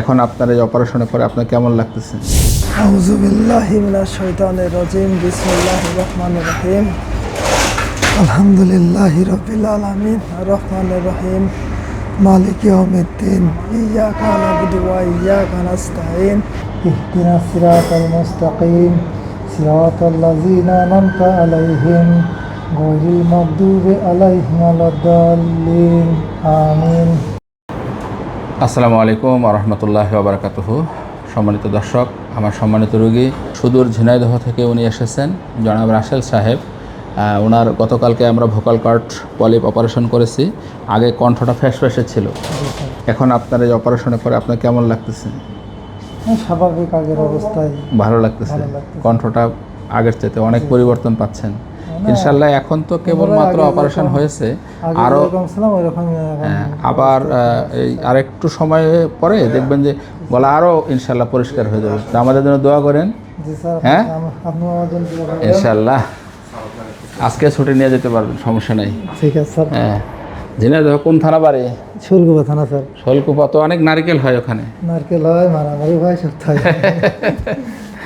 এখন আপনার এই অপারেশনের পরে আপনার কেমন লাগতেছে? রহিম। আলহামদুলিল্লাহি রাব্বিল আলামিন আর রহমানির রহিম। মালিক ইয়াউমিদ্দিন, ইয়াকা নাবুদু ওয়া ইয়াকা নাস্তাইন ইহদিনাস সিরাতাল মুস্তাকিম, সিরাতাল লাযিনা আন'আমতা আলাইহিম, গায়রিল মাগদুবি আলাইহিম ওয়ালাদ-দাল্লিন। আমিন। আসসালামু আলাইকুম রহমতুল্লাহ বারাকাতুহু। সম্মানিত দর্শক আমার সম্মানিত রোগী সুদূর ঝিনাইদহ থেকে উনি এসেছেন জনাব রাসেল সাহেব। ওনার গতকালকে আমরা ভোকাল কার্ড পলিপ অপারেশন করেছি আগে কণ্ঠটা ফ্যাস ফ্যাসে ছিল। এখন আপনার এই অপারেশনের পরে আপনার কেমন লাগতেছে? স্বাভাবিক আগের অবস্থায় ভালো লাগতেছে। ভালো লাগতেছে। কণ্ঠটা আগের চাইতে অনেক পরিবর্তন পাচ্ছেন। ইনশাল্লাহ এখন তো কেবলমাত্র অপারেশন হয়েছে। আরও হ্যাঁ, আবার এই আরেকটু সময় পরে দেখবেন যে গলা আরও ইনশাল্লাহ পরিষ্কার হয়ে যাবে। তো আমাদের জন্য দোয়া করেন। হ্যাঁ? ইনশাল্লাহ আজকে ছুটি নিয়ে যেতে পারবেন সমস্যা নেই। ঠিক আছে স্যার। হ্যাঁ। ঝিনাইদহ কোন থানা বাড়ি শুল্কবা থানা স্যার। শৈলকুপা তো অনেক নারকেল হয় ওখানে। নারকেল হয় মারামারি হয় সব